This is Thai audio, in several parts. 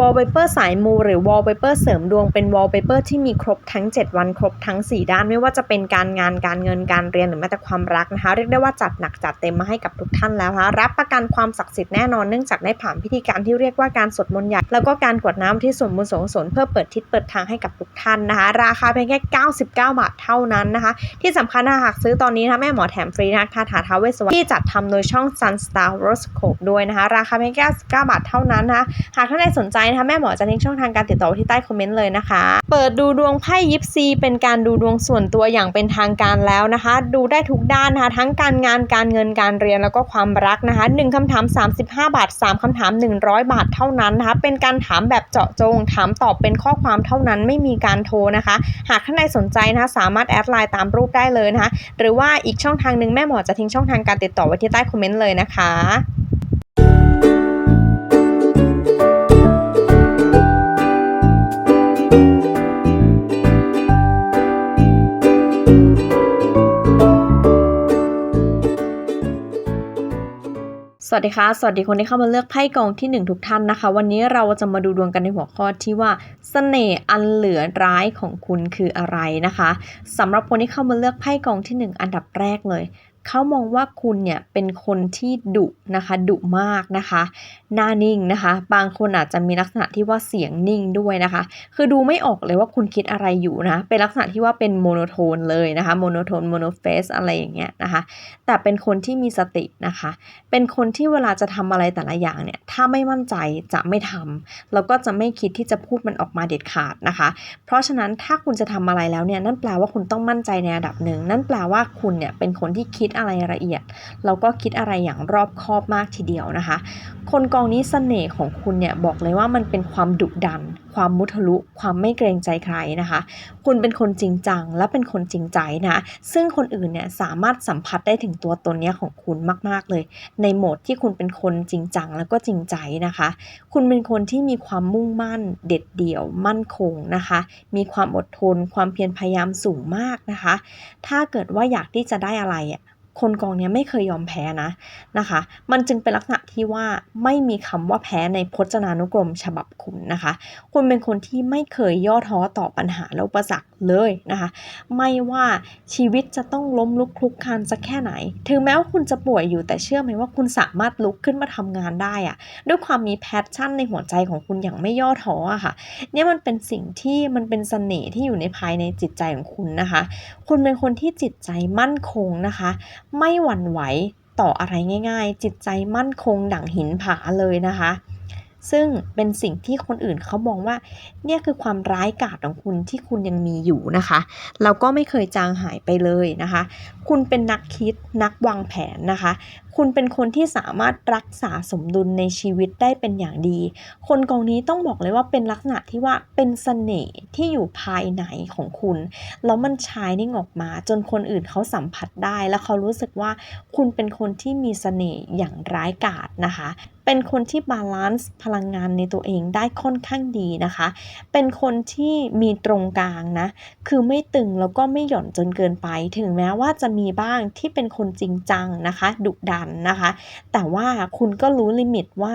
วอลเปเปอร์สายมูหรือวอลเปเปอร์เสริมดวงเป็นวอลเปเปอร์ที่มีครบทั้ง 7 วันครบทั้ง 4 ด้าน ไม่ว่าจะเป็นการงานการเงินการเรียนหรือแม้แต่ความรักนะคะเรียกได้ว่าจัดหนักจัดเต็มมาให้กับทุกท่านแล้วนะคะรับประกันความศักดิ์สิทธิ์แน่นอนเนื่องจากได้ผ่านพิธีการที่เรียกว่าการสวดมนต์ใหญ่แล้วก็การกวดน้ำที่ส่วนบุญส่วนกุศลเพื่อเปิดทิศเปิดทางให้กับทุกท่านนะคะ ราคาเพียงแค่ 99 บาทเท่านั้นนะคะ ที่สำคัญนะหากซื้อตอนนี้นะคะแม่หมอแถมฟรีนะคะคาถาท้าวเวสวรรณที่จัดทำโดยช่อง Sun Star Horoscope ด้วยนะคะ ราคาเพียงแค่99บาทเท่านั้นนะคะหากท่านใดสนใจนะคะแม่หมอจะทิ้งช่องทางการติดต่อไว้ที่ใต้คอมเมนต์เลยนะคะ เปิดดูดวงไพ่ยิปซีเป็นการดูดวงส่วนตัวอย่างเป็นทางการแล้วนะคะ ดูได้ทุกด้านนะคะทั้งการงานการเงินการเรียนแล้วก็ความรักนะคะ1คำถาม 35 บาท 3คำถาม 100 บาทเท่านั้นนะคะเป็นการถามแบบเจาะจง ถามตอบเป็นข้อความเท่านั้นไม่มีการโทรนะคะ หากท่านใดสนใจนะคะสามารถแอดไลน์ตามรูปได้เลยนะคะหรือว่าอีกช่องทางหนึ่งแม่หมอจะทิ้งช่องทางการติดต่อไว้ที่ใต้คอมเมนต์เลยนะคะ สวัสดีค่ะ สวัสดีคนที่เข้ามาเลือกไพ่กองที่ 1 ทุกท่านนะคะ วันนี้เราจะมาดูดวงกันในหัวข้อที่ว่าเสน่ห์อันเหลือร้ายของคุณคืออะไรนะคะสำหรับคนที่เข้ามาเลือกไพ่กองที่ 1 อันดับแรกเลย เขามองว่าคุณเนี่ยเป็นคนที่ดุนะคะดุมากนะคะหน้านิ่งนะคะ บางคนอาจจะมีลักษณะที่ว่าเสียงนิ่งด้วยนะคะ คือดูไม่ออกเลยว่าคุณคิดอะไรอยู่นะ เป็นลักษณะที่ว่าเป็นโมโนโทนเลยนะคะโมโนโทนโมโนเฟสอะไรอย่างเงี้ยนะคะ แต่เป็นคนที่มีสตินะคะ เป็นคนที่เวลาจะทำอะไรแต่ละอย่างเนี่ยถ้าไม่มั่นใจจะไม่ทำแล้วก็จะไม่คิดที่จะพูดมันออกมาเด็ดขาดนะคะ เพราะฉะนั้นถ้าคุณจะทำอะไรแล้วเนี่ยนั่นแปลว่าคุณต้องมั่นใจในระดับหนึ่งนั่นแปลว่าคุณเนี่ยเป็นคนที่คิดอะไรละเอียด แล้วก็คิดอะไรอย่างรอบคอบมากทีเดียวนะคะ คนกองนี้เสน่ห์ของคุณเนี่ยบอกเลยว่ามันเป็นความดุดัน ความมุทะลุ ความไม่เกรงใจใครนะคะ คุณเป็นคนจริงจังและเป็นคนจริงใจนะ ซึ่งคนอื่นเนี่ยสามารถสัมผัสได้ถึงตัวตนเนี้ยของคุณมากๆเลย ในโหมดที่คุณเป็นคนจริงจังแล้วก็จริงใจนะคะ คุณเป็นคนที่มีความมุ่งมั่น เด็ดเดี่ยว มั่นคงนะคะ มีความอดทน ความเพียรพยายามสูงมากนะคะ ถ้าเกิดว่าอยากที่จะได้อะไรอะ คนกองเนี้ยไม่เคยยอมแพ้นะนะคะ มันจึงเป็นลักษณะที่ว่าไม่มีคำว่าแพ้ในพจนานุกรมฉบับคุณนะคะ คุณเป็นคนที่ไม่เคยย่อท้อต่อปัญหาและอุปสรรคเลยนะคะ ไม่ว่าชีวิตจะต้องล้มลุกคลุกคลานสักแค่ไหน ถึงแม้ว่าคุณจะป่วยอยู่แต่เชื่อไหมว่าคุณสามารถลุกขึ้นมาทำงานได้อะด้วยความมีแพชชั่นในหัวใจของคุณอย่างไม่ย่อท้ออะค่ะ เนี่ยมันเป็นสิ่งที่มันเป็นเสน่ห์ที่อยู่ในภายในจิตใจของคุณนะคะ คุณเป็นคนที่จิตใจมั่นคงนะคะไม่หวั่นไหวต่ออะไรง่าย ๆ จิตใจมั่นคงดั่งหินผาเลยนะคะ ซึ่งเป็นสิ่งที่คนอื่นเขามองว่า เนี่ยคือความร้ายกาจของคุณที่คุณยังมีอยู่นะคะแล้วก็ไม่เคยจางหายไปเลยนะคะ คุณเป็นนักคิดนักวางแผนนะคะ คุณเป็นคนที่สามารถรักษาสมดุลในชีวิตได้เป็นอย่างดี คนกองนี้ต้องบอกเลยว่าเป็นลักษณะที่ว่าเป็นเสน่ห์ที่อยู่ภายในของคุณ แล้วมันชายนิ่งออกมา จนคนอื่นเขาสัมผัสได้ แล้วเขารู้สึกว่าคุณเป็นคนที่มีเสน่ห์อย่างร้ายกาจนะคะเป็นคนที่บาลานซ์พลังงานในตัวเองได้ค่อนข้างดีนะคะ เป็นคนที่มีตรงกลางนะ คือไม่ตึงแล้วก็ไม่หย่อนจนเกินไป ถึงแม้ว่าจะมีบ้างที่เป็นคนจริงจังนะคะ ดุดันนะคะ แต่ว่าคุณก็รู้ลิมิตว่า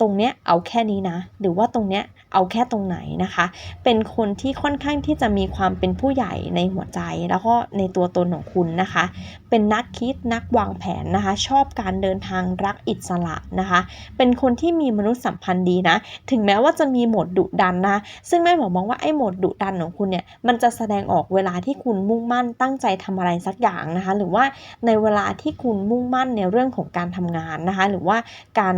ตรงเนี้ยเอาแค่นี้นะ หรือว่าตรงเนี้ยเอาแค่ตรงไหนนะคะ เป็นคนที่ค่อนข้างที่จะมีความเป็นผู้ใหญ่ในหัวใจ แล้วก็ในตัวตนของคุณนะคะ เป็นนักคิดนักวางแผนนะคะ ชอบการเดินทางรักอิสระนะคะ เป็นคนที่มีมนุษยสัมพันธ์ดีนะ ถึงแม้ว่าจะมีโหมดดุดันนะ ซึ่งแม่หมอมองว่าไอ้โหมดดุดันของคุณเนี่ย มันจะแสดงออกเวลาที่คุณมุ่งมั่นตั้งใจทำอะไรสักอย่างนะคะ หรือว่าในเวลาที่คุณมุ่งมั่นในเรื่องของการทำงานนะคะ หรือว่าการ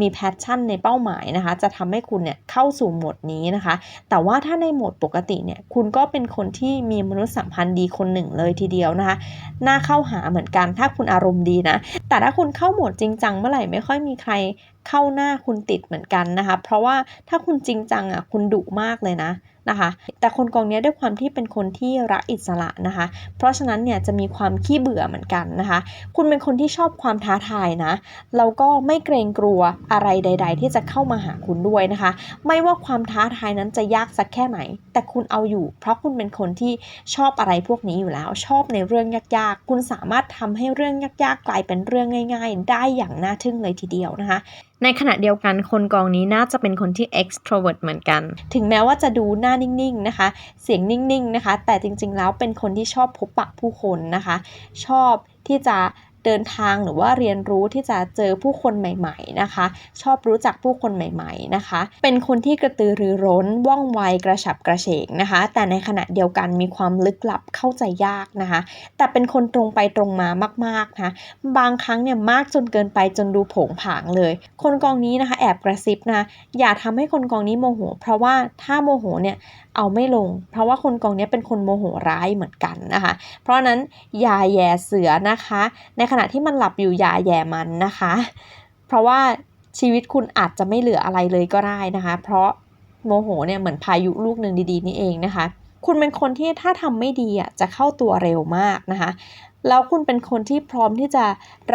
มีแพชชั่นในเป้าหมายนะคะ จะทำให้คุณเนี่ยเข้าสู่โหมดนี้นะคะ แต่ว่าถ้าในโหมดปกติเนี่ยคุณก็เป็นคนที่มีมนุษยสัมพันธ์ดีคนหนึ่งเลยทีเดียวนะคะ น่าเข้าหาเหมือนกันถ้าคุณอารมณ์ดีนะ แต่ถ้าคุณเข้าโหมดจริงจังเมื่อไหร่ไม่ค่อยมีใครเข้าหน้าคุณติดเหมือนกันนะคะ เพราะว่าถ้าคุณจริงจังอะคุณดุมากเลยนะ นะคะ แต่คนกองนี้ด้วยความที่เป็นคนที่รักอิสระนะคะ เพราะฉะนั้นเนี่ยจะมีความขี้เบื่อเหมือนกันนะคะ คุณเป็นคนที่ชอบความท้าทายนะแล้วก็ไม่เกรงกลัวอะไรใด ๆ ที่จะเข้ามาหาคุณด้วยนะคะ ไม่ว่าความท้าทายนั้นจะยากสักแค่ไหน แต่คุณเอาอยู่ เพราะคุณเป็นคนที่ชอบอะไรพวกนี้อยู่แล้ว ชอบในเรื่องยากๆ คุณสามารถทำให้เรื่องยากๆ กลายเป็นเรื่องง่าย ๆ ได้อย่างน่าทึ่งเลยทีเดียวนะคะ ในขณะเดียวกันคนกองนี้น่าจะเป็นคนที่ extrovert เหมือนกัน ถึงแม้ว่าจะดูหน้านิ่งๆนะคะ เสียงนิ่งๆนะคะ แต่จริงๆแล้วเป็นคนที่ชอบพบปะผู้คนนะคะ ชอบที่จะ เดินทางหรือว่าเรียนรู้ที่จะเจอผู้คนใหม่ๆนะคะ ชอบรู้จักผู้คนใหม่ๆนะคะ เป็นคนที่กระตือรือร้นว่องไวกระฉับกระเฉงนะคะ แต่ในขณะเดียวกันมีความลึกลับเข้าใจยากนะคะ แต่เป็นคนตรงไปตรงมามากๆนะบางครั้งเนี่ยมากจนเกินไปจนดูผงผางเลย คนกองนี้นะคะ แอบกระซิบนะอย่าทำให้คนกองนี้โมโห เพราะว่าถ้าโมโหเนี่ยเอาไม่ลง เพราะว่าคนกองนี้เป็นคนโมโหร้ายเหมือนกันนะคะ เพราะนั้นอย่าแย่เสือนะคะ ในขณะที่มันหลับอยู่อย่าแย่มันนะคะ เพราะว่าชีวิตคุณอาจจะไม่เหลืออะไรเลยก็ได้นะคะ เพราะโมโหเนี่ยเหมือนพายุลูกหนึ่งดีๆนี่เองนะคะ คุณเป็นคนที่ถ้าทำไม่ดีอะจะเข้าตัวเร็วมากนะคะ แล้วคุณเป็นคนที่พร้อมที่จะ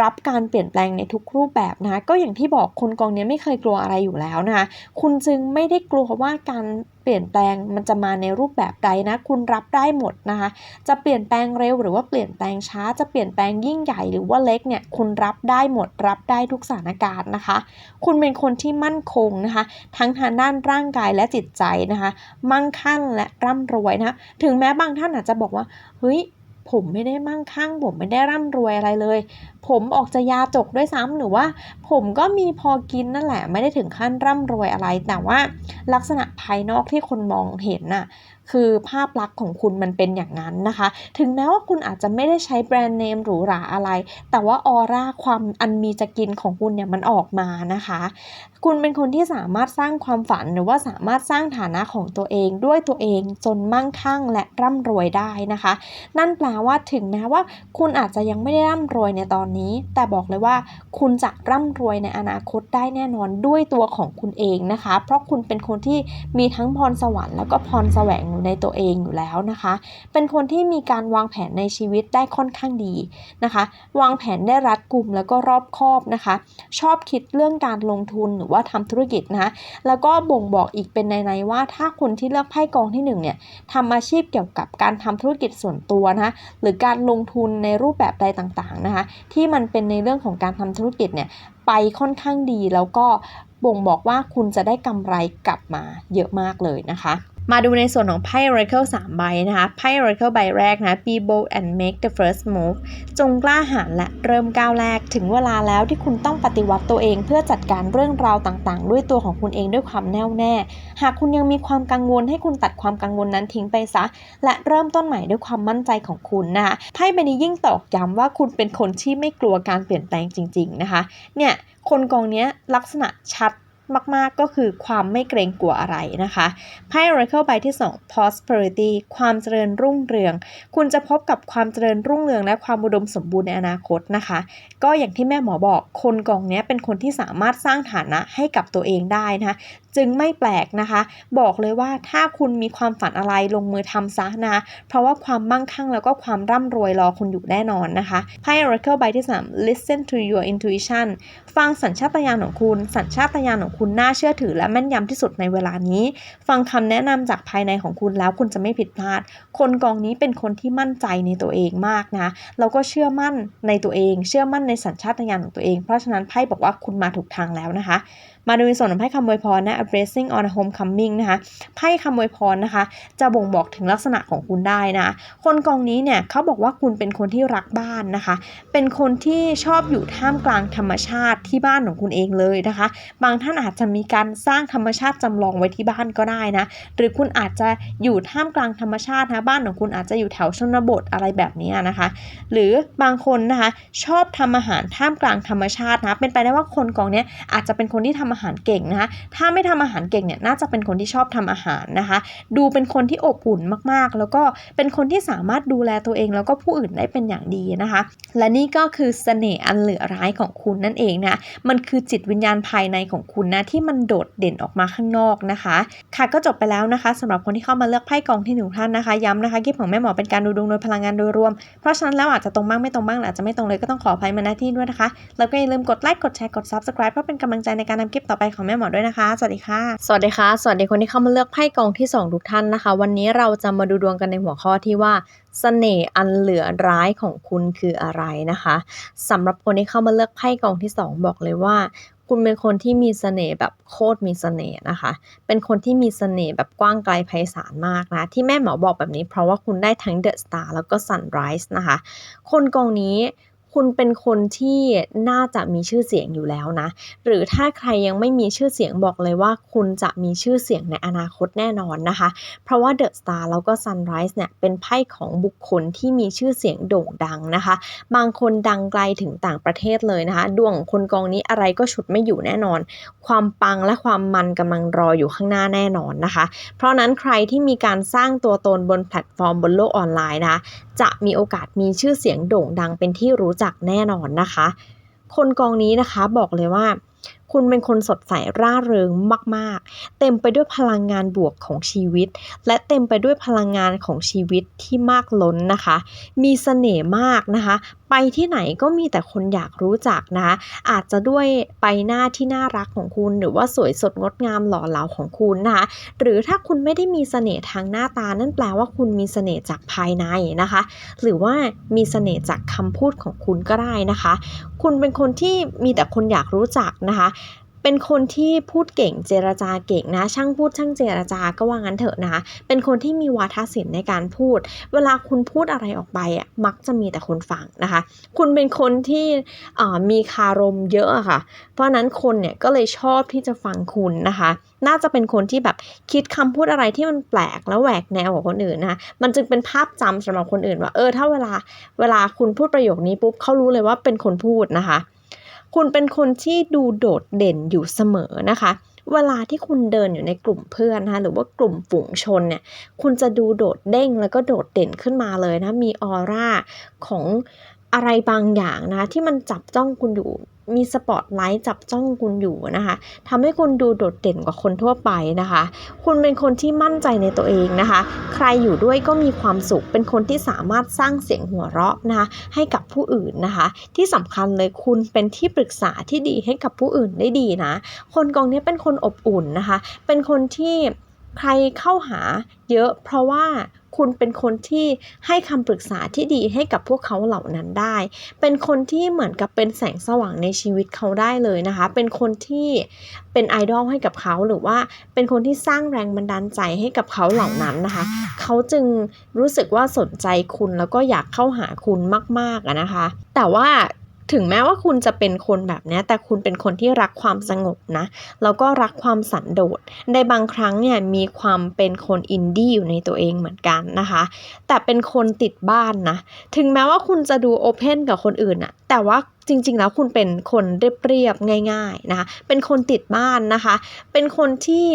รับการเปลี่ยนแปลงในทุกรูปแบบนะคะก็อย่างที่บอกคนกองนี้ไม่เคยกลัวอะไรอยู่แล้วนะคะคุณจึงไม่ได้กลัวว่าการเปลี่ยนแปลงมันจะมาในรูปแบบใดนะคุณรับได้หมดนะคะจะเปลี่ยนแปลงเร็วหรือว่าเปลี่ยนแปลงช้า จะเปลี่ยนแปลงยิ่งใหญ่หรือว่าเล็กเนี่ยคุณรับได้หมดรับได้ทุกสถานการณ์นะคะ คุณเป็นคนที่มั่นคงนะคะ ทั้งทางด้านร่างกายและจิตใจนะคะ มั่งคั่งและร่ำรวยนะถึงแม้บางท่านอาจจะบอกว่าเฮ้ย ผมไม่ได้มั่งคั่ง ผมไม่ได้ร่ำรวยอะไรเลย ผมออกจะยาจกด้วยซ้ำหรือว่า ผมก็มีพอกินนั่นแหละ ไม่ได้ถึงขั้นร่ำรวยอะไร แต่ว่าลักษณะภายนอกที่คนมองเห็นน่ะ คือภาพลักษณ์ของคุณมันเป็นอย่างนั้นนะคะ ถึงแม้ว่าคุณอาจจะไม่ได้ใช้แบรนด์เนมหรูหราอะไร แต่ว่าออร่าความอันมีจะกินของคุณเนี่ยมันออกมานะคะ คุณเป็นคนที่สามารถสร้างความฝันหรือว่าสามารถสร้างฐานะของตัวเองด้วยตัวเองจนมั่งคั่งและร่ำรวยได้นะคะ นั่นแปลว่าถึงแม้ว่า คุณอาจจะยังไม่ได้ร่ำรวยในตอนนี้ แต่บอกเลยว่าคุณจะร่ำรวยในอนาคตได้แน่นอนด้วยตัวของคุณเองนะคะ เพราะคุณเป็นคนที่มีทั้งพรสวรรค์แล้วก็พรแสวงในตัวเองอยู่แล้วนะคะ เป็นคนที่มีการวางแผนในชีวิตได้ค่อนข้างดีนะคะ วางแผนได้รัดกุมแล้วก็รอบคอบนะคะ ชอบคิดเรื่องการลงทุนหรือว่าทำธุรกิจนะคะแล้วก็บ่งบอกอีกเป็นในๆว่าถ้าคนที่เลือกไพ่กองที่หนึ่งเนี่ยทำอาชีพเกี่ยวกับการทำธุรกิจส่วนตัวนะคะหรือการลงทุนในรูปแบบใดต่างๆนะคะ ที่มันเป็นในเรื่องของการทำธุรกิจเนี่ยไปค่อนข้างดีแล้วก็บ่งบอกว่าคุณจะได้กำไรกลับมาเยอะมากเลยนะคะ มาดูในส่วนของไพ่ Oracle 3 ใบนะคะไพ่ Oracle ใบแรกนะ Be bold and make the first move จงกล้าหาญและเริ่มก้าวแรก ถึงเวลาแล้วที่คุณต้องปฏิวัติตัวเองเพื่อจัดการเรื่องราวต่างๆ ด้วยตัวของคุณเองด้วยความแน่วแน่ หากคุณยังมีความกังวลให้คุณตัดความกังวลนั้นทิ้งไปซะ และเริ่มต้นใหม่ด้วยความมั่นใจของคุณนะคะไพ่ใบนี้ยิ่งตอกย้ำว่าคุณเป็นคนที่ไม่กลัวการเปลี่ยนแปลงจริง ๆนะคะ เนี่ยคนกองนี้ลักษณะชัด มาก ๆ ก็คือความไม่เกรงกลัวอะไรนะคะไพ่ Oracle ใบที่ 2 prosperity ความเจริญรุ่งเรือง คุณจะพบกับความเจริญรุ่งเรือง และความอุดมสมบูรณ์ในอนาคตนะคะ ก็อย่างที่แม่หมอบอกคนกองนี้เป็นคนที่สามารถสร้างฐานะให้กับตัวเองได้นะคะ จึงไม่แปลกนะคะ บอกเลยว่าถ้าคุณมีความฝันอะไรลงมือทำซะนะ เพราะว่าความมั่งคั่งแล้วก็ความร่ำรวยรอคุณอยู่แน่นอนนะคะไพ่ Oracle ใบที่3 listen to your intuition ฟังสัญชาตญาณของคุณ สัญชาตญาณของคุณน่าเชื่อถือและแม่นยำที่สุดในเวลานี้ ฟังคำแนะนำจากภายในของคุณแล้วคุณจะไม่ผิดพลาด คนกองนี้เป็นคนที่มั่นใจในตัวเองมากนะแล้วก็เชื่อมั่นในตัวเอง เชื่อมั่นในสัญชาตญาณของตัวเอง เพราะฉะนั้นไพ่บอกว่าคุณมาถูกทางแล้วนะคะ มาดูในส่วนของไพ่คำอวยพรนะ a blessing on a homecoming นะคะไพ่คำอวยพรนะคะ จะบ่งบอกถึงลักษณะของคุณได้นะ คนกองนี้เนี่ยเขาบอกว่าคุณเป็นคนที่รักบ้านนะคะ เป็นคนที่ชอบอยู่ท่ามกลางธรรมชาติที่บ้านของคุณเองเลยนะคะ บางท่านอาจจะมีการสร้างธรรมชาติจำลองไว้ที่บ้านก็ได้นะ หรือคุณอาจจะอยู่ท่ามกลางธรรมชาตินะบ้านของคุณอาจจะอยู่แถวชนบทอะไรแบบนี้นะคะ หรือบางคนนะคะชอบทำอาหารท่ามกลางธรรมชาตินะเป็นไปได้ว่าคนกองนี้อาจจะเป็นคนที่ทำอาหารเก่งนะคะ ถ้าไม่ทำอาหารเก่งเนี่ยน่าจะเป็นคนที่ชอบทำอาหารนะคะ ดูเป็นคนที่อบอุ่นมากๆ แล้วก็เป็นคนที่สามารถดูแลตัวเองแล้วก็ผู้อื่นได้เป็นอย่างดีนะคะ และนี่ก็คือเสน่ห์อันเหลือร้ายของคุณนั่นเองนะ มันคือจิตวิญญาณภายในของคุณนะที่มันโดดเด่นออกมาข้างนอกนะคะ ค่ะก็จบไปแล้วนะคะสำหรับคนที่เข้ามาเลือกไพ่กองที่หนึ่งท่านนะคะ ย้ำนะคะคลิปของแม่หมอเป็นการดูดวงโดยพลังงานโดยรวม เพราะฉะนั้นแล้วอาจจะตรงบ้างไม่ตรงบ้างหรืออาจจะไม่ตรงเลยก็ต้องขออภัยมาณที่ด้วยนะคะ แล้วก็อย่าลืมกดไลค์กดแชร์กด subscribe เพื่อเป็นกำลังใจในการทำคลิปต่อไปของแม่หมอด้วยนะคะ สวัสดีค่ะ สวัสดีค่ะ สวัสดีคนที่เข้ามาเลือกไพ่กองที่ 2 ทุกท่านนะคะ วันนี้เราจะมาดูดวงกันในหัวข้อที่ว่าเสน่ห์อันเหลือร้ายของคุณคืออะไรนะคะสำหรับคนที่เข้ามาเลือกไพ่กองที่ 2 บอกเลยว่า คุณเป็นคนที่มีเสน่ห์แบบโคตรมีเสน่ห์นะคะ เป็นคนที่มีเสน่ห์แบบกว้างไกลไพศาลมากนะ ที่แม่หมอบอกแบบนี้เพราะว่าคุณได้ทั้ง The Star แล้วก็ Sunrise นะคะ คนกองนี้ คุณเป็นคนที่น่าจะมีชื่อเสียงอยู่แล้วนะ หรือถ้าใครยังไม่มีชื่อเสียงบอกเลยว่า คุณจะมีชื่อเสียงในอนาคตแน่นอนนะคะ เพราะว่า The Star แล้วก็ Sunrise เนี่ยเป็นไพ่ของบุคคลที่มีชื่อเสียงโด่งดังนะคะ บางคนดังไกลถึงต่างประเทศเลยนะคะ ดวงคนกองนี้อะไรก็ฉุดไม่อยู่แน่นอน ความปังและความมันกำลังรออยู่ข้างหน้าแน่นอนนะคะ เพราะนั้นใครที่มีการสร้างตัวตนบนแพลตฟอร์มบนโลกออนไลน์นะจะมีโอกาสมีชื่อเสียงโด่งดังเป็นที่รู้จักแน่นอนนะคะ คนกองนี้นะคะบอกเลยว่าคุณเป็นคนสดใสร่าเริงมาก ๆ เต็มไปด้วยพลังงานบวกของชีวิต และเต็มไปด้วยพลังงานของชีวิตที่มากล้นนะคะ มีเสน่ห์มากนะคะ ไปที่ไหนก็มีแต่คนอยากรู้จักนะคะ อาจจะด้วยใบหน้าที่น่ารักของคุณ หรือว่าสวยสดงดงามหล่อเหลาของคุณนะคะ หรือถ้าคุณไม่ได้มีเสน่ห์ทางหน้าตา นั่นแปลว่าคุณมีเสน่ห์จากภายในนะคะ หรือว่ามีเสน่ห์จากคำพูดของคุณก็ได้นะคะ คุณเป็นคนที่มีแต่คนอยากรู้จักนะคะเป็นคนที่พูดเก่งเจรจาเก่งนะ ช่างพูดช่างเจรจาก็ว่างั้นเถอะนะคะเป็นคนที่มีวาทศิลป์ในการพูด เวลาคุณพูดอะไรออกไปอะมักจะมีแต่คนฟังนะคะ คุณเป็นคนที่มีคารมเยอะค่ะ เพราะฉะนั้นคนเนี่ยก็เลยชอบที่จะฟังคุณนะคะ น่าจะเป็นคนที่แบบคิดคำพูดอะไรที่มันแปลกแล้วแหวกแนวกว่าคนอื่นนะคะมันจึงเป็นภาพจำสำหรับคนอื่นว่าเออถ้าเวลาเวลาคุณพูดประโยคนี้ปุ๊บเขารู้เลยว่าเป็นคนพูดนะคะ คุณเป็นคนที่ดูโดดเด่นอยู่เสมอนะคะ เวลาที่คุณเดินอยู่ในกลุ่มเพื่อนนะคะหรือว่ากลุ่มฝูงชนเนี่ย คุณจะดูโดดเด้งแล้วก็โดดเด่นขึ้นมาเลยนะ มีออร่าของอะไรบางอย่างนะที่มันจับจ้องคุณอยู่ มีสปอตไลท์จับจ้องคุณอยู่นะคะทำให้คุณดูโดดเด่นกว่าคนทั่วไปนะคะ คุณเป็นคนที่มั่นใจในตัวเองนะคะ ใครอยู่ด้วยก็มีความสุข เป็นคนที่สามารถสร้างเสียงหัวเราะนะคะให้กับผู้อื่นนะคะ ที่สำคัญเลยคุณเป็นที่ปรึกษาที่ดีให้กับผู้อื่นได้ดีนะ คนกองนี้เป็นคนอบอุ่นนะคะ เป็นคนที่ใครเข้าหาเยอะเพราะว่า คุณเป็นคนที่ให้คำปรึกษาที่ดีให้กับพวกเขาเหล่านั้นได้ เป็นคนที่เหมือนกับเป็นแสงสว่างในชีวิตเขาได้เลยนะคะ เป็นคนที่เป็นไอดอลให้กับเขาหรือว่าเป็นคนที่สร้างแรงบันดาลใจให้กับเขาเหล่านั้นนะคะ เขาจึงรู้สึกว่าสนใจคุณแล้วก็อยากเข้าหาคุณมากๆนะคะ แต่ว่า ถึงแม้ว่าคุณจะเป็นคนแบบนี้แต่คุณเป็นคนที่รักความสงบนะแล้วก็รักความสันโดษในบางครั้งเนี่ยมีความเป็นคนอินดี้อยู่ในตัวเองเหมือนกันนะคะ แต่เป็นคนติดบ้านนะถึงแม้ว่าคุณจะดูโอเพนกับคนอื่นอะแต่ว่าจริงๆ แล้วคุณเป็นคนเรียบๆง่าย ๆนะคะ เป็นคนติดบ้านนะคะ เป็นคนที่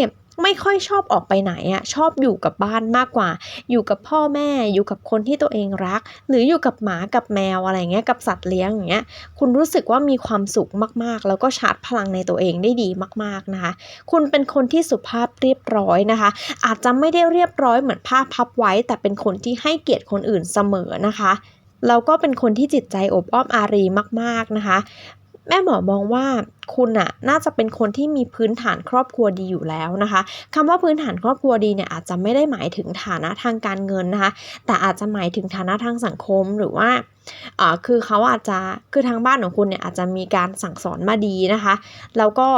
ไม่ค่อยชอบออกไปไหนอะชอบอยู่กับบ้านมากกว่า อยู่กับพ่อแม่อยู่กับคนที่ตัวเองรัก หรืออยู่กับหมากับแมวอะไรเงี้ยกับสัตว์เลี้ยงอย่างเงี้ยคุณรู้สึกว่ามีความสุขมากๆ แล้วก็ชาร์จพลังในตัวเองได้ดีมากๆนะคะ คุณเป็นคนที่สุภาพเรียบร้อยนะคะ อาจจะไม่ได้เรียบร้อยเหมือนผ้าพับไว้ แต่เป็นคนที่ให้เกียรติคนอื่นเสมอนะคะแล้วก็เป็นคนที่จิตใจอบอ้อมอารีมาก ๆนะคะ แม่หมอมองว่าคุณน่ะน่าจะเป็นคนที่มีพื้นฐานครอบครัวดีอยู่แล้วนะคะคำว่าพื้นฐานครอบครัวดีเนี่ยอาจจะไม่ได้หมายถึงฐานะทางการเงินนะคะ แต่อาจจะหมายถึงฐานะทางสังคมหรือว่าอ่าคือเขาอาจจะคือทางบ้านของคุณเนี่ยอาจจะมีการสั่งสอนมาดีนะคะ แล้วก็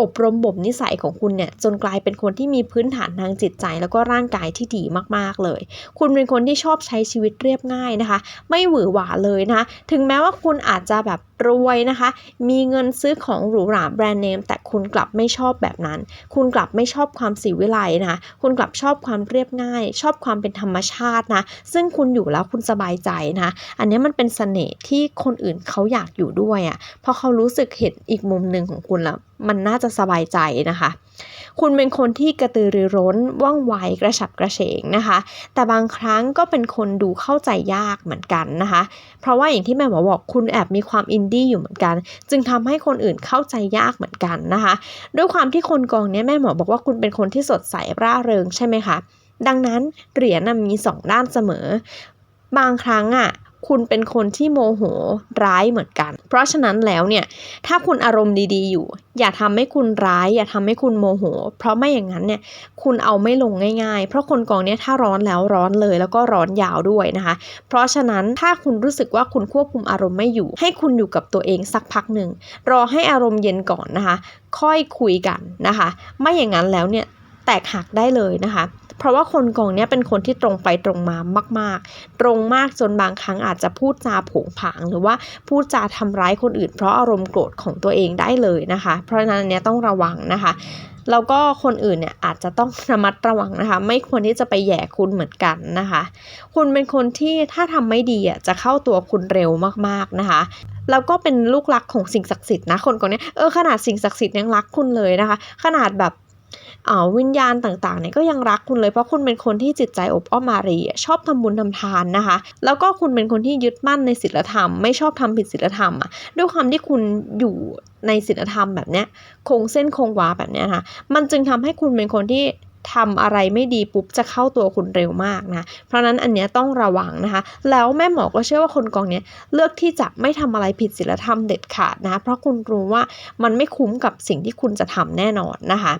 อบรมบ่มนิสัยของคุณเนี่ยจนกลายเป็นคนที่มีพื้นฐานทางจิตใจ แล้วก็ร่างกายที่ดีมากๆเลย คุณเป็นคนที่ชอบใช้ชีวิตเรียบง่ายนะคะ ไม่หวือหวาเลยนะคะ ถึงแม้ว่าคุณอาจจะแบบรวยนะคะ มีเงินซื้อของหรูหราแบรนด์เนมแต่คุณกลับไม่ชอบแบบนั้น คุณกลับไม่ชอบความสีวิไลนะคุณกลับชอบความเรียบง่าย ชอบความเป็นธรรมชาตินะซึ่งคุณอยู่แล้วคุณสบายใจนะอันนี้มันเป็นเสน่ห์ที่คนอื่นเขาอยากอยู่ด้วยอะ่ะเพราะเขารู้สึกเห็นอีกมุมหนึ่งของคุณแล้ว มันน่าจะสบายใจนะคะ คุณเป็นคนที่กระตือรือร้นว่องไวกระฉับกระเฉงนะคะ แต่บางครั้งก็เป็นคนดูเข้าใจยากเหมือนกันนะคะ เพราะว่าอย่างที่แม่หมอบอกคุณแอบมีความอินดี้อยู่เหมือนกัน จึงทำให้คนอื่นเข้าใจยากเหมือนกันนะคะ ด้วยความที่คนกองเนี้ยแม่หมอบอกว่าคุณเป็นคนที่สดใสร่าเริงใช่ไหมคะดังนั้นเหรียญน่ะมีสองด้านเสมอบางครั้งอะ คุณเป็นคนที่โมโหร้ายเหมือนกัน เพราะฉะนั้นแล้วเนี่ย ถ้าคุณอารมณ์ดีๆอยู่ อย่าทำให้คุณร้าย อย่าทำให้คุณโมโห เพราะไม่อย่างนั้นเนี่ย คุณเอาไม่ลงง่ายๆ เพราะคนกองเนี้ยถ้าร้อนแล้วร้อนเลย แล้วก็ร้อนยาวด้วยนะคะ เพราะฉะนั้นถ้าคุณรู้สึกว่าคุณควบคุมอารมณ์ไม่อยู่ ให้คุณอยู่กับตัวเองสักพักหนึ่ง รอให้อารมณ์เย็นก่อนนะคะ ค่อยคุยกันนะคะ ไม่อย่างนั้นแล้วเนี่ยแตกหักได้เลยนะคะ เพราะว่าคนกองเนี้ยเป็นคนที่ตรงไปตรงมามาก ๆ ตรงมากจนบางครั้งอาจจะพูดจาผงผาง หรือว่าพูดจาทำร้ายคนอื่น เพราะอารมณ์โกรธของตัวเองได้เลยนะคะ เพราะฉะนั้นเนี้ยต้องระวังนะคะแล้วก็คนอื่นเนี่ยอาจจะต้องระมัดระวังนะคะ ไม่ควรที่จะไปแย่คุณเหมือนกันนะคะ คุณเป็นคนที่ถ้าทำไม่ดีอะจะเข้าตัวคุณเร็วมากๆนะคะแล้วก็เป็นลูกรักของสิ่งศักดิ์สิทธิ์นะคนคนนี้เออขนาดสิ่งศักดิ์สิทธิ์ยังรักคุณเลยนะคะ ขนาดแบบ วิญญาณต่างๆเนี่ยก็ยังรักคุณเลยเพราะคุณเป็นคนที่จิตใจอบอ้อมอารีชอบทำบุญทำทานนะคะ แล้วก็คุณเป็นคนที่ยึดมั่นในศีลธรรม ไม่ชอบทำผิดศีลธรรมอะด้วยความที่คุณอยู่ในศีลธรรมแบบเนี้ยคงเส้นคงวาแบบเนี้ยนะคะมันจึงทำให้คุณเป็นคนที่ทำอะไรไม่ดีปุ๊บจะเข้าตัวคุณเร็วมากนะ เพราะนั้นอันเนี้ยต้องระวังนะคะ แล้วแม่หมอก็เชื่อว่าคนกองเนี้ยเลือกที่จะไม่ทำอะไรผิดศีลธรรมเด็ดขาดนะ เพราะคุณรู้ว่ามันไม่คุ้มกับสิ่งที่คุณจะทำแน่นอนนะคะ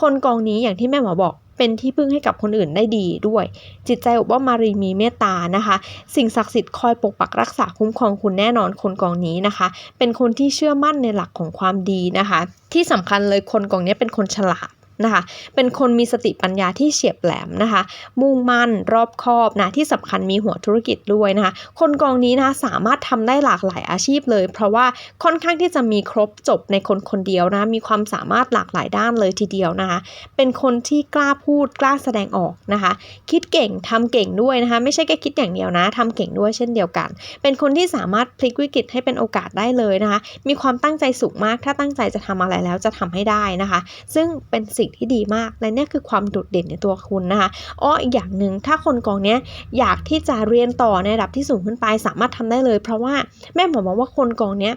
คนกองนี้อย่างที่แม่หมอบอกเป็นที่พึ่งให้กับคนอื่นได้ดีด้วย จิตใจอบว่ามารีมีเมตตานะคะ สิ่งศักดิ์สิทธิ์คอยปกปักรักษาคุ้มครองคุณแน่นอนคนกองนี้นะคะ เป็นคนที่เชื่อมั่นในหลักของความดีนะคะ ที่สำคัญเลยคนกองนี้เป็นคนฉลาด นะคะ เป็นคนมีสติปัญญาที่เฉียบแหลมนะคะ มุ่งมั่นรอบคอบนะที่สำคัญมีหัวธุรกิจด้วยนะคะ คนกองนี้นะคะสามารถทำได้หลากหลายอาชีพเลย เพราะว่าค่อนข้างที่จะมีครบจบในคนคนเดียวนะ มีความสามารถหลากหลายด้านเลยทีเดียวนะคะ เป็นคนที่กล้าพูดกล้าแสดงออกนะคะ คิดเก่งทำเก่งด้วยนะคะ ไม่ใช่แค่คิดอย่างเดียวนะทำเก่งด้วยเช่นเดียวกัน เป็นคนที่สามารถพลิกวิกฤตให้เป็นโอกาสได้เลยนะคะ มีความตั้งใจสูงมาก ถ้าตั้งใจจะทำอะไรแล้วจะทำให้ได้นะคะ ซึ่งเป็นสิ่งที่ดีมาก และเนี่ยคือความโดดเด่นในตัวคุณนะคะอ้ออีกอย่างหนึ่งถ้าคนกองเนี้ยอยากที่จะเรียนต่อในระดับที่สูงขึ้นไปสามารถทำได้เลย เพราะว่าแม่หมอบอกว่าคนกองเนี้ย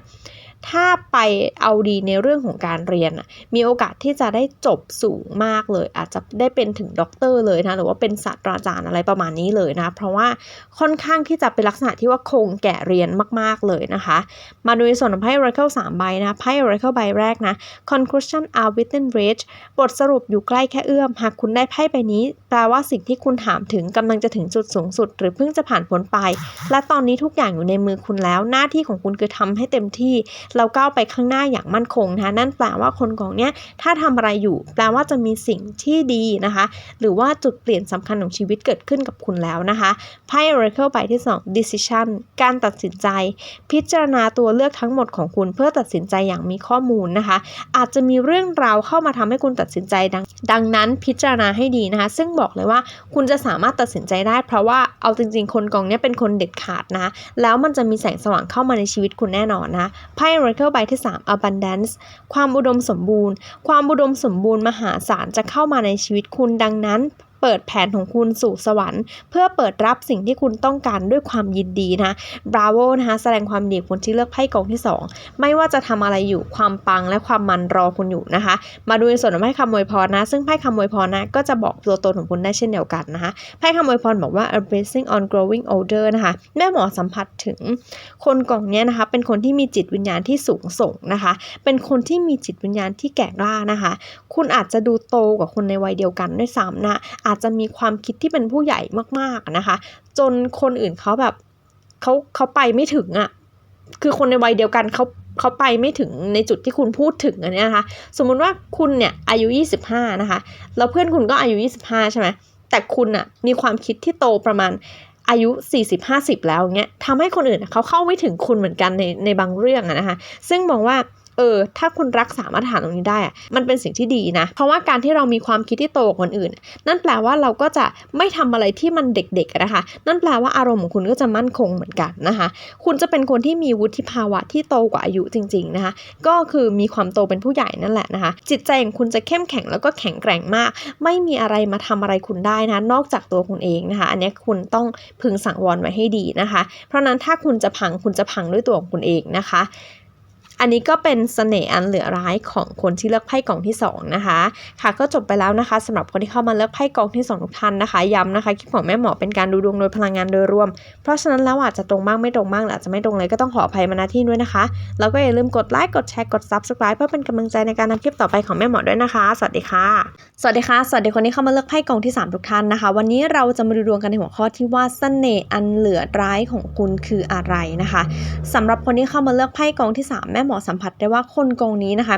ถ้าไปเอาดีในเรื่องของการเรียนอะมีโอกาสที่จะได้จบสูงมากเลย อาจจะได้เป็นถึงด็อกเตอร์เลยนะหรือว่าเป็นศาสตราจารย์อะไรประมาณนี้เลยนะ เพราะว่าค่อนข้างที่จะเป็นลักษณะที่ว่าคงแก่เรียนมาก ๆ เลยนะคะ มาดูในส่วนของไพ่ Oracle 3ใบนะไพ่ Oracle ใบแรกนะ Conclusion are within reach บทสรุปอยู่ใกล้แค่เอื้อม หากคุณได้ไพ่ใบนี้ แปลว่าสิ่งที่คุณถามถึงกำลังจะถึงจุดสูงสุด หรือเพิ่งจะผ่านพ้นไป และตอนนี้ทุกอย่างอยู่ในมือคุณแล้ว หน้าที่ของคุณคือทำให้เต็มที่เราก้าวไปข้างหน้าอย่างมั่นคงนะคะนั่นแปลว่าคนกองเนี้ยถ้าทำอะไรอยู่ แปลว่าจะมีสิ่งที่ดีนะคะ หรือว่าจุดเปลี่ยนสำคัญของชีวิตเกิดขึ้นกับคุณแล้วนะคะไพ่ Oracle ใบที่ 2 decision การตัดสินใจ พิจารณาตัวเลือกทั้งหมดของคุณเพื่อตัดสินใจอย่างมีข้อมูลนะคะ อาจจะมีเรื่องราวเข้ามาทำให้คุณตัดสินใจดังดังนั้นพิจารณาให้ดีนะคะ ซึ่งบอกเลยว่าคุณจะสามารถตัดสินใจได้ เพราะว่าเอาจริง ๆ คนกองเนี้ยเป็นคนเด็ดขาดนะ แล้วมันจะมีแสงสว่างเข้ามาในชีวิตคุณแน่นอนนะไพ่ Oracle ใบที่ 3 abundance ความอุดมสมบูรณ์ ความอุดมสมบูรณ์มหาศาลจะเข้ามาในชีวิตคุณดังนั้น เปิดแผนของคุณสู่สวรรค์ เพื่อเปิดรับสิ่งที่คุณต้องการด้วยความยินดีนะบราโวนะคะแสดงความดีคนที่เลือกไพ่กองที่ 2 ไม่ว่าจะทำอะไรอยู่ความปังและความมันรอคุณอยู่นะคะ มาดูในส่วนของไพ่คำอวยพรนะ ซึ่งไพ่คำอวยพรนะก็จะบอกตัวตนของคุณได้เช่นเดียวกันนะคะไพ่คำอวยพรบอกว่า a blessing on growing older นะคะแม่หมอสัมผัสถึง คนกล่องเนี้ยนะคะเป็นคนที่มีจิตวิญญาณที่สูงส่งนะคะ เป็นคนที่มีจิตวิญญาณที่แก่กล้านะคะ คุณอาจจะดูโตกว่าคนในวัยเดียวกันด้วยซ้ำนะอาจจะมีความคิดที่เป็นผู้ใหญ่มากๆนะคะ จนคนอื่นเขาแบบเขาเขาไปไม่ถึงอะ่ะคือคนในวัยเดียวกันเขาเขาไปไม่ถึงในจุดที่คุณพูดถึงอันเนี้ยนะคะ สมมุติว่าคุณเนี่ยอายุ 25 นะคะ แล้วเพื่อนคุณก็อายุ 25 ใช่ไหมแต่คุณอะมีความคิดที่โตประมาณอายุ 40-50 แล้วเงี้ยทำให้คนอื่นเขาเข้าไม่ถึงคุณเหมือนกันในในบางเรื่องอะนะคะ ซึ่งมองว่า เออ ถ้าคุณรักษามาตรฐานตรงนี้ได้อะมันเป็นสิ่งที่ดีนะ เพราะว่าการที่เรามีความคิดที่โตกว่าคนอื่น นั่นแปลว่าเราก็จะไม่ทำอะไรที่มันเด็กๆนะคะ นั่นแปลว่าอารมณ์ของคุณก็จะมั่นคงเหมือนกันนะคะ คุณจะเป็นคนที่มีวุฒิภาวะที่โตกว่าอายุจริง ๆนะคะ ก็คือมีความโตเป็นผู้ใหญ่นั่นแหละนะคะ จิตใจของคุณจะเข้มแข็งแล้วก็แข็งแกร่งมาก ไม่มีอะไรมาทำอะไรคุณได้นะ นอกจากตัวคุณเองนะคะ อันนี้คุณต้องพึงสังวรไว้ให้ดีนะคะ เพราะนั้นถ้าคุณจะพังคุณจะพังด้วยตัวของคุณเองนะคะ อันนี้ก็เป็นเสน่ห์อันเหลือร้ายของคนที่เลือกไพ่กล่องที่สองนะคะ ค่ะก็จบไปแล้วนะคะสำหรับคนที่เข้ามาเลือกไพ่กล่องที่สองทุกท่านนะคะย้ำนะคะคลิปของแม่หมอเป็นการดูดวงโดยพลังงานโดยรวม เพราะฉะนั้นแล้วอาจจะตรงบ้างไม่ตรงบ้างหรืออาจจะไม่ตรงเลยก็ต้องขออภัยมาณที่ด้วยนะคะ แล้วก็อย่าลืมกดไลค์กดแชร์กด subscribe เพื่อเป็นกำลังใจในการทำคลิปต่อไปของแม่หมอด้วยนะคะ สวัสดีค่ะ สวัสดีค่ะ สวัสดีคนที่เข้ามาเลือกไพ่กล่องที่ 3 ทุกท่านนะคะ วันนี้เราจะมาดูดวงกันในหัวข้อที่ว่าเสน่ห์อันเหลือร้ายของคุณคืออะไรนะคะสำหรับคนที่เข้ามาเลือกไพ่กองที่ 3 แม่หมอสัมผัสได้ว่าคนกองนี้นะคะ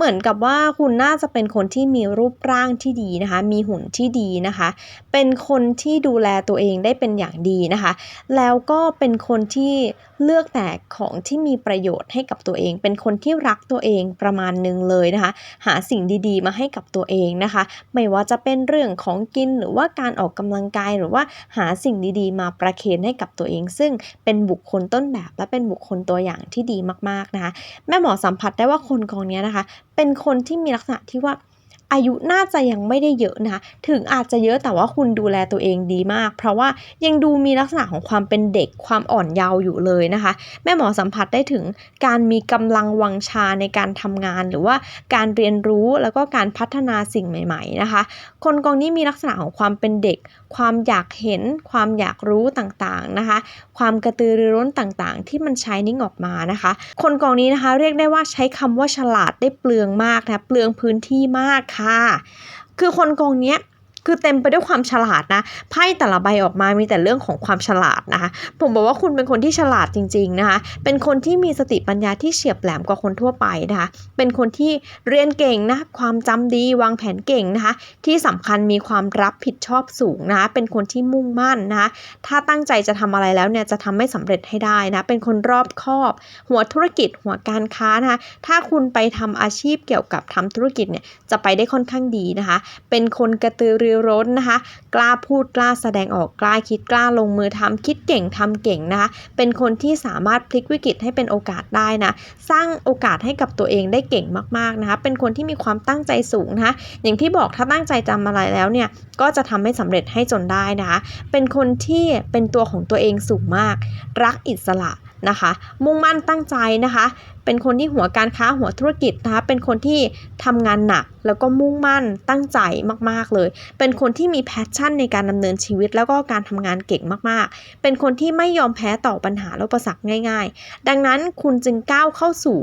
เหมือนกับว่าคุณน่าจะเป็นคนที่มีรูปร่างที่ดีนะคะ มีหุ่นที่ดีนะคะ เป็นคนที่ดูแลตัวเองได้เป็นอย่างดีนะคะ แล้วก็เป็นคนที่เลือกแต่ของที่มีประโยชน์ให้กับตัวเอง เป็นคนที่รักตัวเองประมาณหนึงเลยนะคะ หาสิ่งดีๆ มาให้กับตัวเองนะคะ ไม่ว่าจะเป็นเรื่องของกินหรือว่าการออกกำลังกายหรือว่าหาสิ่งดีๆ มาประเคนให้กับตัวเอง ซึ่งเป็นบุคคลต้นแบบและเป็นบุคคลตัวอย่างที่ดีมากๆนะคะ แม่หมอสัมผัสได้ว่าคนกองเนี้ยนะคะ เป็นคนที่มีลักษณะที่ว่า อายุน่าจะยังไม่ได้เยอะนะคะถึงอาจจะเยอะแต่ว่าคุณดูแลตัวเองดีมาก เพราะว่ายังดูมีลักษณะของความเป็นเด็กความอ่อนเยาว์อยู่เลยนะคะ แม่หมอสัมผัสได้ถึงการมีกำลังวังชาในการทำงาน หรือว่าการเรียนรู้แล้วก็การพัฒนาสิ่งใหม่ ๆนะคะ คนกองนี้มีลักษณะของความเป็นเด็ก ความอยากเห็น ความอยากรู้ต่างๆนะคะ ความกระตือรือร้นต่างๆ ที่มันใช้นิ่งออกมานะคะ คนกองนี้นะคะเรียกได้ว่าใช้คำว่าฉลาดได้เปลืองมากนะเปลืองพื้นที่มากค่ะคือคนกองเนี้ย คือเต็มไปด้วยความฉลาดนะไพ่แต่ละใบออกมามีแต่เรื่องของความฉลาดนะคะ ผมบอกว่าคุณเป็นคนที่ฉลาดจริง ๆนะคะ เป็นคนที่มีสติปัญญาที่เฉียบแหลมกว่าคนทั่วไปนะคะ เป็นคนที่เรียนเก่งนะความจำดีวางแผนเก่งนะคะ ที่สำคัญมีความรับผิดชอบสูงนะคะ เป็นคนที่มุ่งมั่นนะคะ ถ้าตั้งใจจะทำอะไรแล้วเนี่ยจะทำให้สำเร็จให้ได้นะ เป็นคนรอบคอบ หัวธุรกิจหัวการค้านะคะ ถ้าคุณไปทำอาชีพเกี่ยวกับทำธุรกิจเนี่ยจะไปได้ค่อนข้างดีนะคะ เป็นคนกระตือรือร้นนะคะ กล้าพูดกล้าแสดงออกกล้าคิดกล้าลงมือทำคิดเก่งทำเก่งนะคะ เป็นคนที่สามารถพลิกวิกฤตให้เป็นโอกาสได้นะ สร้างโอกาสให้กับตัวเองได้เก่งมากๆนะคะ เป็นคนที่มีความตั้งใจสูงนะคะอย่างที่บอกถ้าตั้งใจจำอะไรแล้วเนี่ย ก็จะทำให้สำเร็จให้จนได้นะคะ เป็นคนที่เป็นตัวของตัวเองสูงมาก รักอิสระ นะคะ มุ่งมั่นตั้งใจนะคะ เป็นคนที่หัวการค้าหัวธุรกิจนะคะ เป็นคนที่ทำงานหนักแล้วก็มุ่งมั่นตั้งใจมากๆเลย เป็นคนที่มีแพชชั่นในการดำเนินชีวิต แล้วก็การทำงานเก่งมากๆ เป็นคนที่ไม่ยอมแพ้ต่อปัญหาและอุปสรรคง่าย ๆ ดังนั้นคุณจึงก้าวเข้าสู่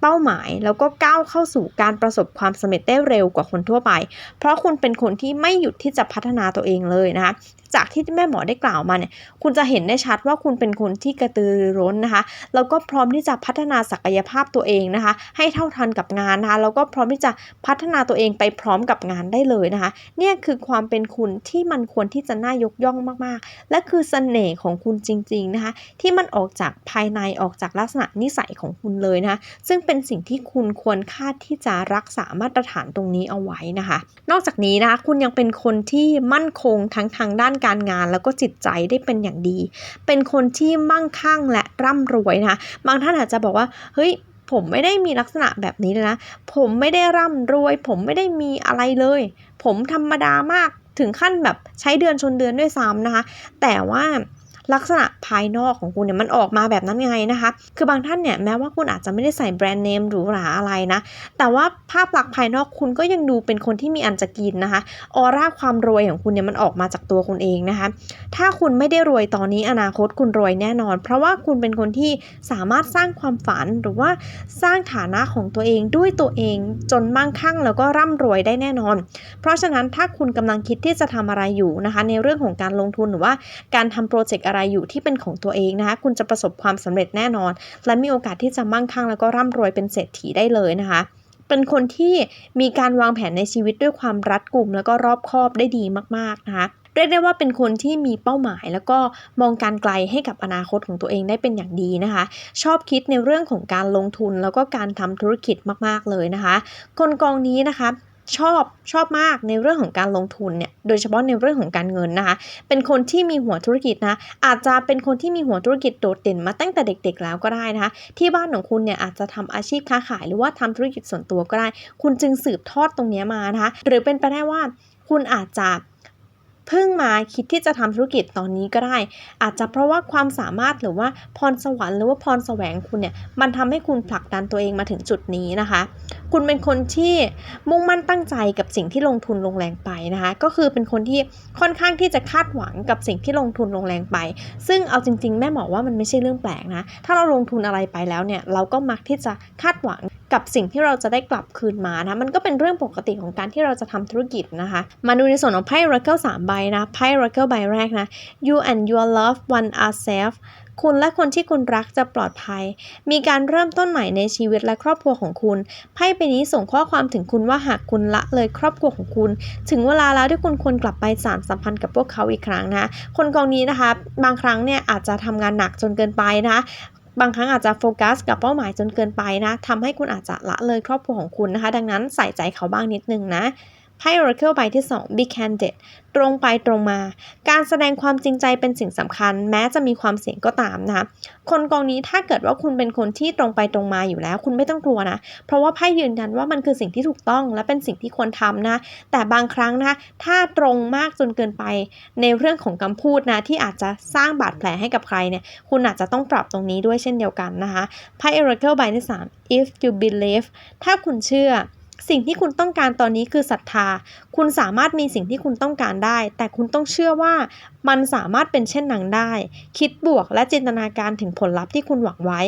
เป้าหมายแล้วก็ก้าวเข้าสู่การประสบความสำเร็จได้เร็วกว่าคนทั่วไป เพราะคุณเป็นคนที่ไม่หยุดที่จะพัฒนาตัวเองเลยนะคะ จากที่แม่หมอได้กล่าวมาเนี่ยคุณจะเห็นได้ชัดว่าคุณเป็นคนที่กระตือรือร้นนะคะแล้วก็พร้อมที่จะพัฒนาศักยภาพตัวเองนะคะ ให้เท่าทันกับงานนะคะแล้วก็พร้อมที่จะพัฒนาตัวเองไปพร้อมกับงานได้เลยนะคะ เนี่ยคือความเป็นคุณที่มันควรที่จะน่ายกย่องมากๆ และคือเสน่ห์ของคุณจริง ๆนะคะ ที่มันออกจากภายในออกจากลักษณะนิสัยของคุณเลยนะคะซึ่งเป็นสิ่งที่คุณควรค่าที่จะรักษามาตรฐานตรงนี้เอาไว้นะคะ นอกจากนี้นะคะคุณยังเป็นคนที่มั่นคงทั้งทางด้านการงานแล้วก็จิตใจได้เป็นอย่างดี เป็นคนที่มั่งคั่งและร่ำรวยนะคะบางท่านอาจจะบอกว่าเฮ้ยผมไม่ได้มีลักษณะแบบนี้เลยนะ ผมไม่ได้ร่ำรวย ผมไม่ได้มีอะไรเลย ผมธรรมดามากถึงขั้นแบบใช้เดือนชนเดือนด้วยซ้ำนะคะ แต่ว่า ลักษณะภายนอกของคุณเนี่ยมันออกมาแบบนั้นไงนะคะ คือบางท่านเนี่ยแม้ว่าคุณอาจจะไม่ได้ใส่แบรนด์เนมหรูหราอะไรนะ แต่ว่าภาพลักษณ์ภายนอกคุณก็ยังดูเป็นคนที่มีอันจะกินนะคะ ออร่าความรวยของคุณเนี่ยมันออกมาจากตัวคุณเองนะคะ ถ้าคุณไม่ได้รวยตอนนี้อนาคตคุณรวยแน่นอน เพราะว่าคุณเป็นคนที่สามารถสร้างความฝันหรือว่าสร้างฐานะของตัวเองด้วยตัวเองจนมั่งคั่งแล้วก็ร่ำรวยได้แน่นอน เพราะฉะนั้นถ้าคุณกำลังคิดที่จะทำอะไรอยู่นะคะ ในเรื่องของการลงทุนหรือว่าการทำโปรเจกต์อะไรอยู่ที่เป็นของตัวเองนะคะ คุณจะประสบความสำเร็จแน่นอน และมีโอกาสที่จะมั่งคั่งแล้วก็ร่ำรวยเป็นเศรษฐีได้เลยนะคะเป็นคนที่มีการวางแผนในชีวิตด้วยความรัดกุมแล้วก็รอบคอบได้ดีมากๆนะคะเรียกได้ว่าเป็นคนที่มีเป้าหมายแล้วก็มองการไกลให้กับอนาคตของตัวเองได้เป็นอย่างดีนะคะ ชอบคิดในเรื่องของการลงทุนแล้วก็การทำธุรกิจมากๆเลยนะคะ คนกองนี้นะคะ ชอบชอบมากในเรื่องของการลงทุนเนี่ยโดยเฉพาะในเรื่องของการเงินนะคะ เป็นคนที่มีหัวธุรกิจนะอาจจะเป็นคนที่มีหัวธุรกิจโดดเด่นมาตั้งแต่เด็ก ๆ แล้วก็ได้นะคะ ที่บ้านของคุณเนี่ยอาจจะทำอาชีพค้าขาย หรือว่าทำธุรกิจส่วนตัวก็ได้ คุณจึงสืบทอดตรงนี้มานะคะ หรือเป็นไปได้ว่าคุณอาจจะ เพิ่งมาคิดที่จะทำธุรกิจตอนนี้ก็ได้ อาจจะเพราะว่าความสามารถหรือว่าพรสวรรค์หรือว่าพรแสวงคุณเนี่ยมันทำให้คุณผลักดันตัวเองมาถึงจุดนี้นะคะ คุณเป็นคนที่มุ่งมั่นตั้งใจกับสิ่งที่ลงทุนลงแรงไปนะคะ ก็คือเป็นคนที่ค่อนข้างที่จะคาดหวังกับสิ่งที่ลงทุนลงแรงไป ซึ่งเอาจริง ๆ แม่หมอว่ามันไม่ใช่เรื่องแปลกนะ ถ้าเราลงทุนอะไรไปแล้วเนี่ยเราก็มักที่จะคาดหวัง กับสิ่งที่เราจะได้กลับคืนมานะมันก็เป็นเรื่องปกติของการที่เราจะทำธุรกิจนะคะ มาดูในส่วนของไพ่ Oracle 3ใบนะไพ่ Oracle ใบแรกนะ you and your loved one are safe คุณและคนที่คุณรักจะปลอดภัย มีการเริ่มต้นใหม่ในชีวิตและครอบครัวของคุณ ไพ่ใบนี้ส่งข้อความถึงคุณว่าหากคุณละเลยครอบครัวของคุณ ถึงเวลาแล้วที่คุณควรกลับไปสานสัมพันธ์กับพวกเขาอีกครั้งนะ คนกองนี้นะคะ บางครั้งเนี่ยอาจจะทำงานหนักจนเกินไปนะคะ บางครั้งอาจจะโฟกัสกับเป้าหมายจนเกินไปนะทำให้คุณอาจจะละเลยครอบครัวของคุณนะคะ ดังนั้นใส่ใจเขาบ้างนิดนึงนะ ไพ่ Oracle ใบที่ 2 Be Candid ตรงไปตรงมา การแสดงความจริงใจเป็นสิ่งสำคัญ แม้จะมีความเสี่ยงก็ตามนะคะคนกองนี้ถ้าเกิดว่าคุณเป็นคนที่ตรงไปตรงมาอยู่แล้ว คุณไม่ต้องกลัวนะ เพราะว่าไพ่ยืนยันว่ามันคือสิ่งที่ถูกต้อง และเป็นสิ่งที่ควรทำนะ แต่บางครั้งนะคะถ้าตรงมากจนเกินไป ในเรื่องของคำพูดนะที่อาจจะสร้างบาดแผลให้กับใครเนี่ย คุณอาจจะต้องปรับตรงนี้ด้วยเช่นเดียวกันนะคะไพ่ Oracle ใบที่ 3 if you believe ถ้าคุณเชื่อ สิ่งที่คุณต้องการตอนนี้คือศรัทธา คุณสามารถมีสิ่งที่คุณต้องการได้ แต่คุณต้องเชื่อว่ามันสามารถเป็นเช่นนั้นได้ คิดบวกและจินตนาการถึงผลลัพธ์ที่คุณหวังไว้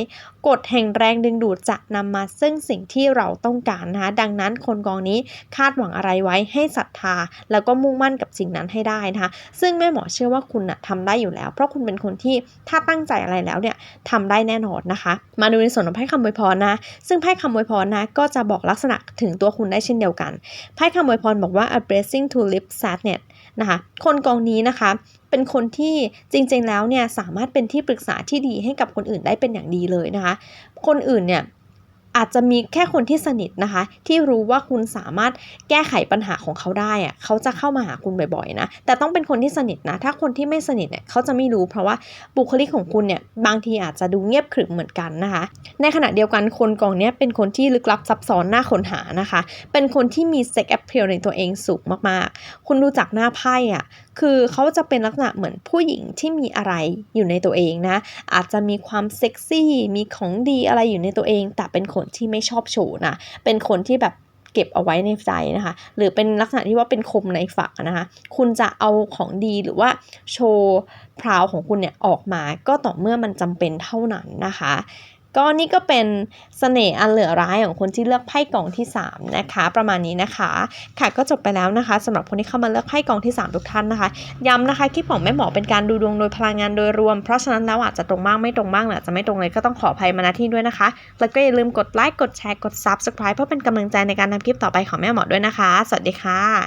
กฎแห่งแรงดึงดูดจะนำมาซึ่งสิ่งที่เราต้องการนะคะดังนั้นคนกองนี้คาดหวังอะไรไว้ให้ศรัทธา แล้วก็มุ่งมั่นกับสิ่งนั้นให้ได้นะคะ ซึ่งแม่หมอเชื่อว่าคุณนะทำได้อยู่แล้ว เพราะคุณเป็นคนที่ถ้าตั้งใจอะไรแล้วเนี่ยทำได้แน่นอนนะคะ มาดูในส่วนของไพ่คำอวยพรนะ ซึ่งไพ่คำอวยพรนะก็จะบอกลักษณะถึงตัวคุณได้เช่นเดียวกันไพ่คำอวยพรบอกว่า a blessing to live sadness นะคะคนกองนี้นะคะเป็นคนที่จริงๆแล้วเนี่ยสามารถเป็นที่ปรึกษาที่ดีให้กับคนอื่นได้เป็นอย่างดีเลยนะคะ คนอื่นเนี่ย อาจจะมีแค่คนที่สนิทนะคะ ที่รู้ว่าคุณสามารถแก้ไขปัญหาของเขาได้อะเขาจะเข้ามาหาคุณบ่อยๆนะ แต่ต้องเป็นคนที่สนิทนะ ถ้าคนที่ไม่สนิทเนี่ยเขาจะไม่รู้เพราะว่าบุคลิกของคุณเนี่ยบางทีอาจจะดูเงียบขรึมเหมือนกันนะคะ ในขณะเดียวกันคนกองเนี้ยเป็นคนที่ลึกลับซับซ้อนหน่าค้นหานะคะ เป็นคนที่มีเซ็กแอ p เ a ลในตัวเองสูงมากๆ คุณดูจากหน้าไพ่อะคือเขาจะเป็นลักษณะเหมือนผู้หญิงที่มีอะไรอยู่ในตัวเองนะ อาจจะมีความเซ็กซี่ มีของดีอะไรอยู่ในตัวเอง แต่เป็นคนที่ไม่ชอบโชว์นะ เป็นคนที่แบบเก็บเอาไว้ในใจนะคะ หรือเป็นลักษณะที่ว่าเป็นคมในฝักนะคะ คุณจะเอาของดีหรือว่าโชว์พราวของคุณเนี่ยออกมา ก็ต่อเมื่อมันจำเป็นเท่านั้นนะคะ ก็นี่ก็เป็นเสน่ห์อันเหลือร้ายของคนที่เลือกไพ่กล่องที่ 3 นะคะ ประมาณนี้นะคะ ค่ะก็จบไปแล้วนะคะสำหรับคนที่เข้ามาเลือกไพ่กล่องที่ 3 ทุกท่านนะคะ ย้ำนะคะคลิปของแม่หมอเป็นการดูดวงโดยพลังงานโดยรวม เพราะฉะนั้นแล้วอาจจะตรงบ้างไม่ตรงบ้างหรือาจจะไม่ตรงเลยก็ต้องขออภัยมาณที่ด้วยนะคะ แล้วก็อย่าลืมกดไลค์กดแชร์กด Subscribe เพื่อเป็นกำลังใจในการทำคลิปต่อไปของแม่หมอด้วยนะคะ สวัสดีค่ะ